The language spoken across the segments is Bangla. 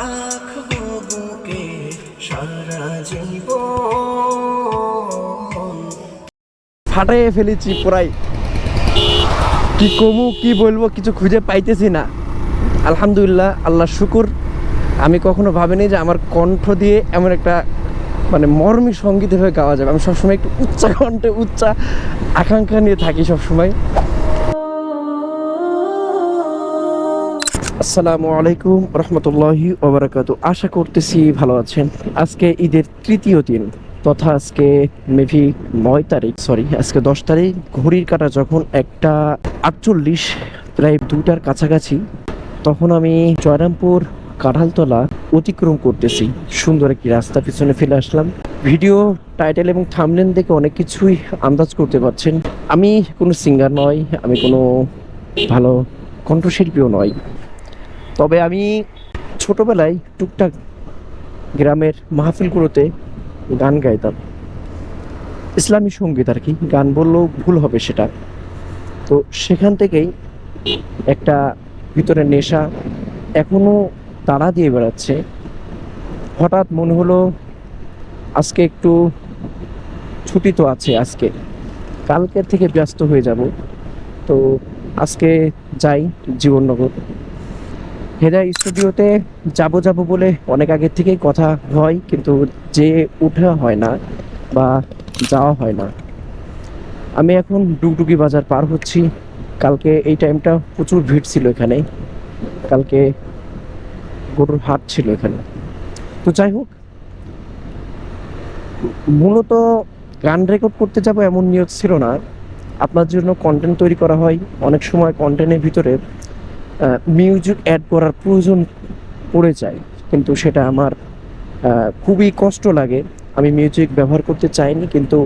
রাখব বুকে সারা ফেলেছি পুরাই। কি কমু, কি বলব, কিছু খুঁজে পাইতেছি না। আলহামদুলিল্লাহ, আল্লাহ শুকুর। আমি কখনো ভাবিনি যে আমার কণ্ঠ দিয়ে এমন একটা মানে মর্মী সংগীত হয়ে গাওয়া যাবে। আমি সবসময় একটু উচ্চা কণ্ঠে উচ্চা আকাঙ্ক্ষা নিয়ে থাকি সবসময়। আসসালামু আলাইকুম রহমতুল্লাহি ওবরাকাত। আশা করতেছি ভালো আছেন। আজকে ঈদের তৃতীয় দিন, তথা আজকে মেবি নয় তারিখ সরি আজকে দশ তারিখ, ঘড়ির কাটা যখন একটা আটচল্লিশ, প্রায় দুটার কাছাকাছি, তখন আমি জয়রামপুর কাঁঠালতলা অতিক্রম করতেছি। সুন্দর একটি রাস্তা পিছনে ফেলে আসলাম। ভিডিও, টাইটেল এবং থামলেন দেখে অনেক কিছুই আন্দাজ করতে পারছেন। আমি কোনো সিঙ্গার নয়, আমি কোনো ভালো কণ্ঠশিল্পীও নয়। তবে আমি ছোটবেলায় টুকটাক গ্রামের মাহফিলগুলোতে গান গাইতাম। ইসলামী সংগীত আর কি, গান বললেও ভুল হবে সেটা। তো সেখান থেকেই একটা ভিতরে নেশা এখনও তাড়া দিয়ে বেড়াচ্ছে। হঠাৎ মনে হলো আজকে একটু ছুটি তো আছে আজকে। কালকের থেকে ব্যস্ত হয়ে যাব। তো আজকে যাই জীবননগর। হেদা স্টুডিওতে যাব যাব বলে অনেক আগের থেকেই কথা হয়, কিন্তু যে উঠা হয় না বা যাওয়া হয় না। আমি এখন ডুগডুগি বাজার পার হচ্ছি। কালকে এই টাইমটা প্রচুর ভিড় ছিল এখানে। কালকে গরুর হাট ছিল এখানে। তো যাই হোক, মূলত গান রেকর্ড করতে যাব এমন নিয়োগ ছিল না। আপনার জন্য কন্টেন্ট তৈরি করা হয়। অনেক সময় কন্টেন্টের ভিতরে মিউজিক অ্যাড করার প্রয়োজন পড়ে যায়, কিন্তু সেটা আমার খুবই কষ্ট লাগে। আমি মিউজিক ব্যবহার করতে চাইনি, কিন্তু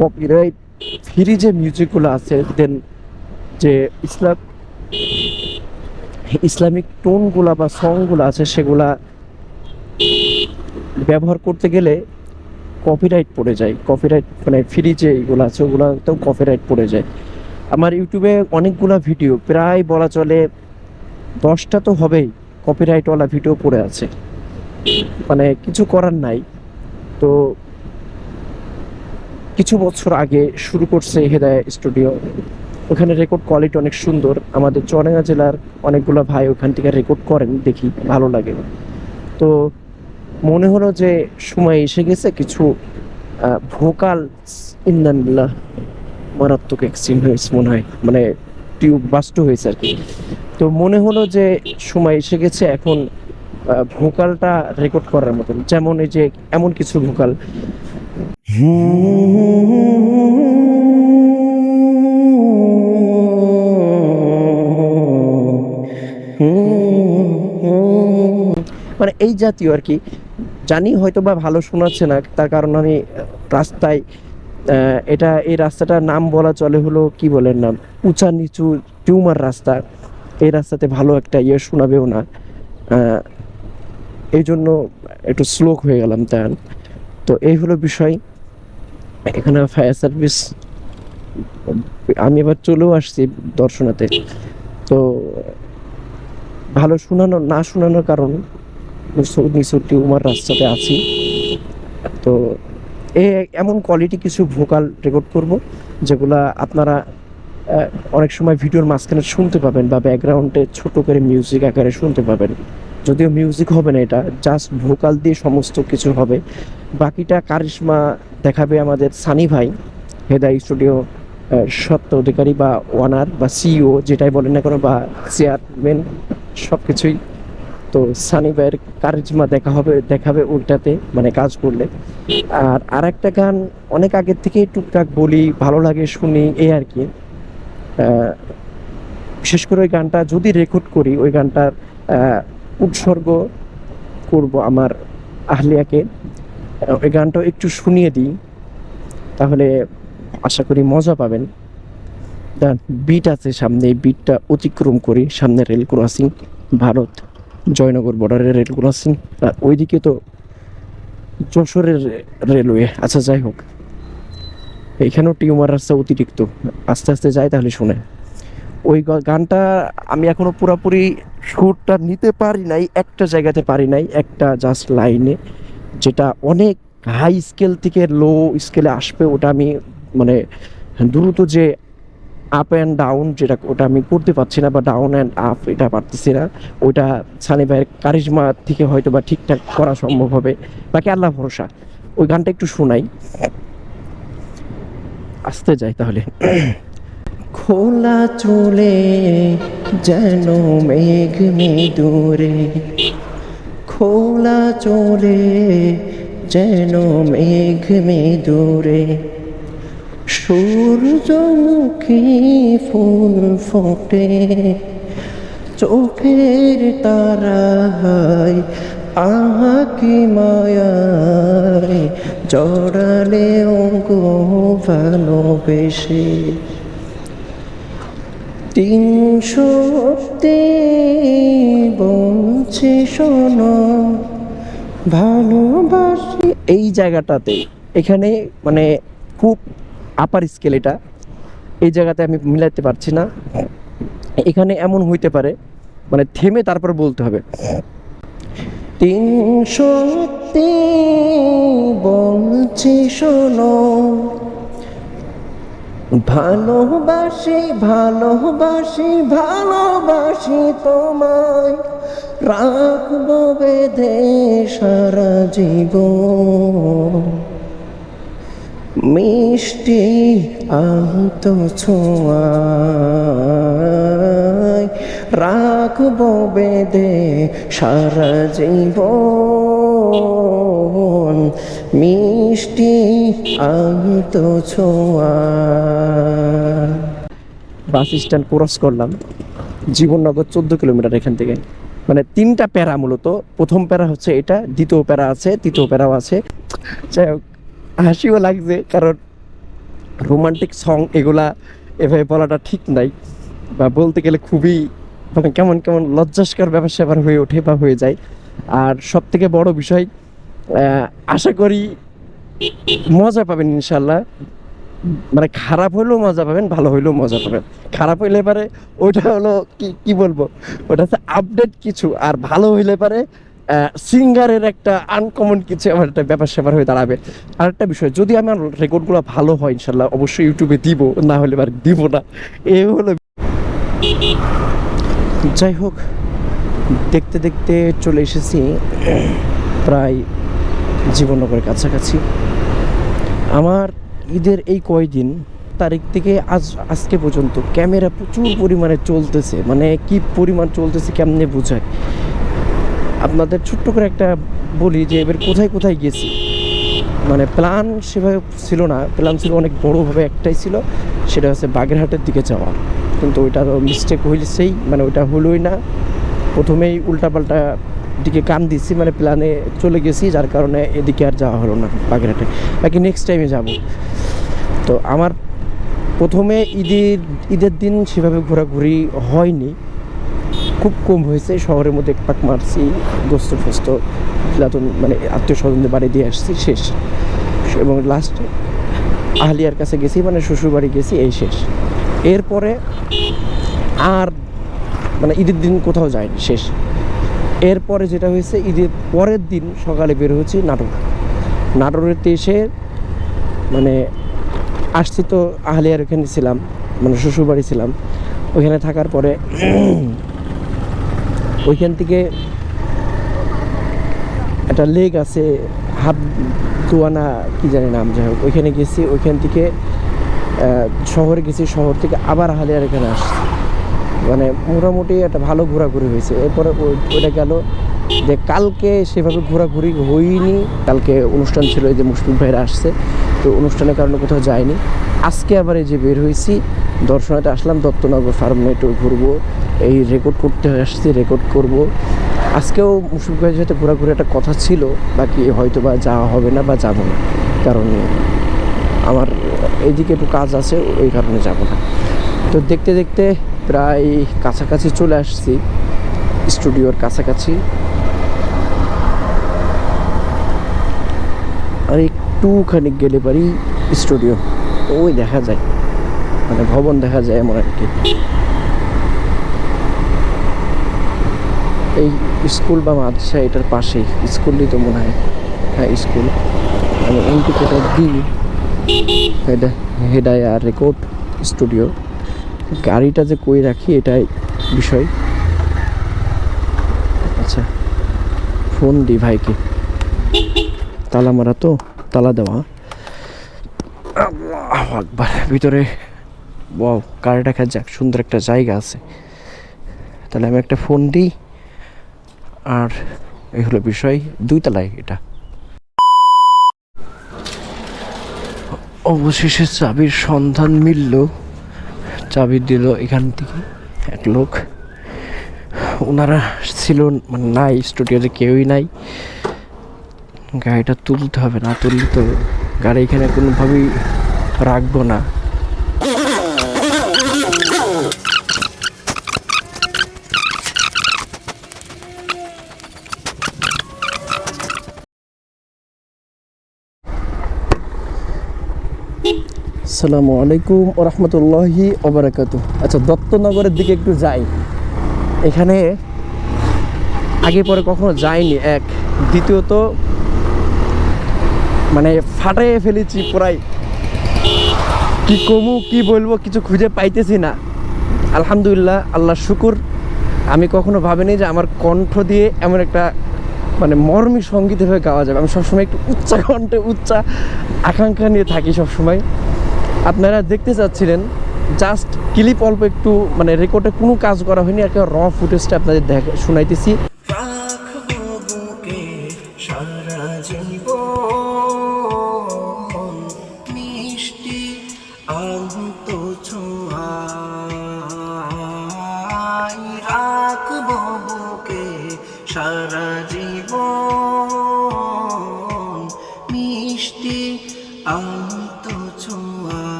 কপিরাইট ফ্রি যে মিউজিকগুলো আছে দেন যে ইসলাম, ইসলামিক টোনগুলা বা সংগুলো আছে, সেগুলা ব্যবহার করতে গেলে কপিরাইট পড়ে যায়। কপিরাইট মানে ফ্রি যে এইগুলো আছে, ওগুলোতেও কপিরাইট পড়ে যায়। আমার ইউটিউবে অনেকগুলা ভিডিও প্রায় বলা চলে দশটা তো হবেই কপিরাইটওয়ালা ভিডিও পড়ে আছে। মানে কিছু করার নাই। তো কিছু বছর আগে শুরু করছে হেদায় স্টুডিও। ওখানে রেকর্ড কোয়ালিটি অনেক সুন্দর। আমাদের চুয়াডাঙ্গা জেলার অনেকগুলো ভাই ওখান থেকে রেকর্ড করেন, দেখি ভালো লাগে। তো মনে হলো যে সময় এসে গেছে, কিছু ভোকাল ইন্দানিল্লাহ মারাত্মক অ্যাক্সিডেন্ট হয়েছে মনে হয়। মানে টিউব বাস্ট হয়েছে আর কি। তো মনে হলো যে সময় এসে গেছে, এখন ভোকালটা রেকর্ড করার মতন। যেমন এই যে এমন কিছু ভোকাল। মানে এই জাতীয় আর কি। জানি হয়তো বা ভালো শোনাচ্ছে না, তার কারণ আমি রাস্তায় এটা, এই রাস্তাটার নাম বলা চলে হলো, কি বলেন নাম? উঁচা নিচু, টিউমার রাস্তা। এই রাস্তাতে ভালো একটা ইয়ে শোনাবেও না। এই জন্য একটু স্লো হয়ে গেলাম তাই তো এই হলো বিষয়। এখানে ফায়ার সার্ভিস আমি এবার চলেও আসছি দর্শনাতে। তো ভালো শোনানো, না শোনানোর কারণ নিচু নিচু টিউমার রাস্তাতে আছি। তো এ, এমন কোয়ালিটি কিছু ভোকাল রেকর্ড করব যেগুলা আপনারা অনেক সময় ভিডিওর মাঝখানে শুনতে পাবেন বা ব্যাকগ্রাউন্ডে ছোট করে মিউজিক আকারে শুনতে পাবেন। যদিও মিউজিক হবে না এটা জাস্ট ভোকাল দিয়ে সমস্ত কিছু হবে। বাকিটা কারিশমা দেখাবে আমাদের সানি ভাই, হেদাই স্টুডিও সত্য অধিকারী বা ওয়ানার বা সিইও যেটাই বলেন না কেন বা চেয়ারম্যান সব কিছুই তো সানি ভাইয়ের কারিজমা দেখা হবে, দেখাবে ওইটাতে মানে কাজ করলে। আর আর একটা গান অনেক আগের থেকে টুকটাক বলি, ভালো লাগে শুনি, এই আর কি। বিশেষ করে ওই গানটা যদি রেকর্ড করি, ওই গানটার উৎসর্গ করব আমার আহলিয়াকে। ওই গানটাও একটু শুনিয়ে দিই, তাহলে আশা করি মজা পাবেন। বিট আছে সামনে, এই বিটটা অতিক্রম করি, সামনে রেল ক্রসিং ভারত জয়নগর বর্ডারের রেল ক্রসিং আর ওইদিকে তো যশোরের রেলওয়ে আচ্ছা যাই হোক। এইখানেও টিউমার রাস্তা অতিরিক্ত। আস্তে আস্তে যায় তাহলে শুনে। ওই গানটা আমি এখনও পুরোপুরি সুরটা নিতে পারি নাই, একটা জায়গাতে পারি নাই, একটা জাস্ট লাইনে যেটা অনেক হাই স্কেল থেকে লো স্কেলে আসবে, ওটা আমি মানে দ্রুত যে আপ অ্যান্ড ডাউন যেটা, ওটা আমি করতে পারছি না বা ডাউন অ্যান্ড আপ এটা পারতেছি না, ওইটা সানি ভাইয়ের কারিজমা থেকে হয়তো বা ঠিকঠাক করা সম্ভব হবে। বাকি আল্লাহ ভরসা। ওই গানটা একটু শোনাই। আসতে যাই তাহলে। খোলা চলে যেন মেঘ দূরে খোলা চলে যেন মেঘ দূরে সূর্যমুখী ফুল ফোটে, চোখের তারায় আহা কি মায়ায় জড়ালে অঙ্গ ভালোবেসে। তিন সত্যি বলছে, শোনো, ভালোবাসি। এই জায়গাটাতে, এখানে মানে খুব আপার স্কেল এটা। এই জায়গাতে আমি মিলাতে পারছি না। এখানে এমন হইতে পারে মানে থেমে তারপর বলতে হবে। তিন সত্যি বলছি শোনো। ভালোবাসি ভালোবাসি ভালোবাসি তোমায়। রাখব বেঁধে সারা জীবন। মিষ্টি আহত ছোঁয়ায় রাখব বেঁধে সারা জীবন। মিষ্টি আহত ছোঁয়া। বাস স্ট্যান্ড ক্রস করলাম। জীবননগর চোদ্দ কিলোমিটার এখান থেকে। মানে তিনটা প্যারা মূলত। প্রথম প্যারা হচ্ছে এটা, দ্বিতীয় প্যারা আছে, তৃতীয় প্যারাও আছে। যাই হোক, হাসিও লাগছে কারণ রোমান্টিক সং এগুলা এভাবে বলাটা ঠিক নাই। বা বলতে গেলে খুবই কেমন কেমন লজ্জাস্কর ব্যাপার স্যাপার হয়ে ওঠে বা হয়ে যায়। আর সব থেকে বড় বিষয় আশা করি মজা পাবেন ইনশাল্লাহ মানে খারাপ হইলেও মজা পাবেন, ভালো হইলেও মজা পাবেন। খারাপ হইলে পারে ওইটা হলো কি কি বলব? ওটা হচ্ছে আপডেট কিছু, আর ভালো হইলে পারে সিঙ্গারের একটা আনকমন কিছু আমার একটা ব্যাপার স্যাপার হয়ে দাঁড়াবে। আর একটা বিষয়, যদি আমার রেকর্ডগুলো ভালো হয় ইনশাল্লাহ অবশ্যই ইউটিউবে দিব, না হলে আর দিব না। এ হলো যাই হোক, দেখতে দেখতে চলে এসেছি, প্রায় জীবননগরের কাছাকাছি। আমার ঈদের এই কয়দিন, তারিখ থেকে আজ, আজকে পর্যন্ত ক্যামেরা প্রচুর পরিমাণে চলতেছে মানে কি পরিমাণ চলতেছে কেমনে বোঝায়? আপনাদের ছোট্ট করে একটা বলি যে, এবার কোথায় কোথায় গেছি? মানে প্ল্যান সেভাবে ছিল না প্ল্যান ছিল অনেক বড়োভাবে একটাই ছিল, সেটা হচ্ছে বাগেরহাটের দিকে যাওয়া কিন্তু ওইটার মিস্টেক হইলেছেই মানে ওইটা হলোই না। প্রথমেই উল্টাপাল্টা দিকে কান দিছি মানে প্ল্যানে চলে গেছি, যার কারণে এদিকে আর যাওয়া হলো না বাগেরহাটে। বাকি নেক্সট টাইমে যাব। তো আমার প্রথমে ঈদের ঈদের দিন সেভাবে ঘোরাঘুরি হয়নি। খুব কম হয়েছে, শহরের মধ্যে পাক মারছি গোস্ত ফোস্ত ফিলাতন মানে আত্মীয় স্বজনদের বাড়ি দিয়ে আসছি, শেষ। এবং লাস্ট আহলিয়ার কাছে গেছি মানে শ্বশুর বাড়ি গেছি, এই শেষ। এরপরে আর মানে ঈদের দিন কোথাও যায়নি, শেষ। এরপরে যেটা হয়েছে, ঈদের পরের দিন সকালে বের হয়েছি নাটোর। নাটোরেতে এসে মানে আসছি তো আহলিয়ার ওখানে ছিলাম মানে শ্বশুরবাড়ি ছিলাম। ওইখানে থাকার পরে ওইখান থেকে একটা লেক আছে, হাত তুয়ানা কি জানি নাম, যাই হোক। ওইখানে গেছি, ওইখান থেকে শহরে গেছি, শহর থেকে আবার হালিয়ার এখানে আসছি। মানে মোটামুটি একটা ভালো ঘোরাঘুরি হয়েছে। এরপরে ওইটা গেল যে কালকে সেভাবে ঘোরাঘুরি হয়নি। কালকে অনুষ্ঠান ছিল, এই যে মুশফিক ভাইরা আসছে। তো অনুষ্ঠানের কারণে কোথাও যায়নি। আজকে আবার এই যে বের হয়েছি, দর্শনাতে আসলাম, দত্তনগর ফার্ম একটু ঘুরবো। এই রেকর্ড করতে আসছি রেকর্ড করব। আজকেও মুশফিক ভাইয়ের সাথে ঘোরাঘুরি একটা কথা ছিল, বাকি হয়তো বা যাওয়া হবে না বা যাব না, কারণ আমার এদিকে একটু কাজ আছে, ওই কারণে যাব না। তো দেখতে দেখতে প্রায় কাছাকাছি চলে আসছি, স্টুডিওর কাছাকাছি। আর একটুখানি গেলে পারি স্টুডিও। ওই দেখা যায় মানে ভবন দেখা যায় এমন আর কি। এই স্কুল বা মাদ্রাসা এটার পাশেই, স্কুলই তো মনে হয়। হ্যাঁ স্কুল। মানে ইন্ডিকেটার দিই। এটা হেডায় রেকর্ড স্টুডিও। গাড়িটা যে কই রাখি, এটাই বিষয়। আচ্ছা ফোন দিই ভাইকে। তালা মারা তো, তালা দেওয়া। আকবার, ভিতরে বাও গাড়িটা খা যাক, সুন্দর একটা জায়গা আছে। তাহলে আমি একটা ফোন দিই। আর এই হলো বিষয়, দুই তলায় এটা। অবশেষে চাবির সন্ধান মিলল। চাবি দিল এখান থেকে এক লোক। ওনারা ছিল মানে নাই, স্টুডিওতে কেউই নাই। গাড়িটা তুলতে হবে, না তুললে তো গাড়ি এখানে কোনোভাবেই রাখব না। আসসালামু আলাইকুম ওরহমতুল্লাহি ওবরাকাতু আচ্ছা দত্তনগরের দিকে একটু যাই। এখানে আগে পরে কখনো যাইনি, এক। দ্বিতীয়ত মানে ফাটাইয়ে ফেলেছি পুরাই। কি কমু, কি বলব, কিছু খুঁজে পাইতেছি না। আলহামদুলিল্লাহ, আল্লাহ শুকুর। আমি কখনো ভাবিনি যে আমার কণ্ঠ দিয়ে এমন একটা মানে মর্মী সংগীত হয়ে গাওয়া যাবে। আমি সবসময় একটু উচ্চা কণ্ঠে উচ্চা আকাঙ্ক্ষা নিয়ে থাকি সবসময়। আপনারা দেখতে চাচ্ছিলেন জাস্ট ক্লিপ অল্প একটু মানে রেকর্ডে কোনো কাজ করা হয়নি একটা র ফুটেজটা আপনাদের দেখ শোনাইতেছি।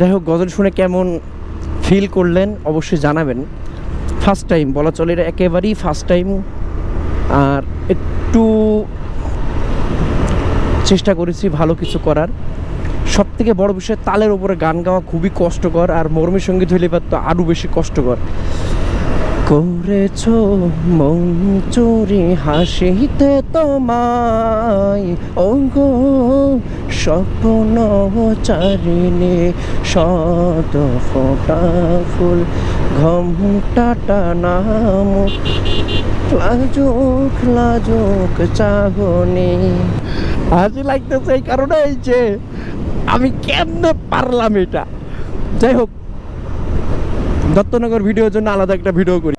যাই হোক, গজল শুনে কেমন ফিল করলেন অবশ্যই জানাবেন। ফার্স্ট টাইম বলা চলে এটা একেবারেই ফার্স্ট টাইম আর একটু চেষ্টা করেছি ভালো কিছু করার। সব থেকে বড় বিষয়, তালের উপরে গান গাওয়া খুবই কষ্টকর আর মর্মী সংগীত হইলে এবার তো আরও বেশি কষ্টকর। করেছ মন চুরি হাসিতে তোমায়, ওগো স্বপ্ন চারিণী শত ফোটা ফুল ঘমটাটা নাম লাজুক লাজুক চাহনি। হাসি লাগতেছে এই কারণে এই যে আমি কেমনে পারলাম এটা। যাই হোক, দত্তনগর ভিডিওর জন্য আলাদা একটা ভিডিও করি।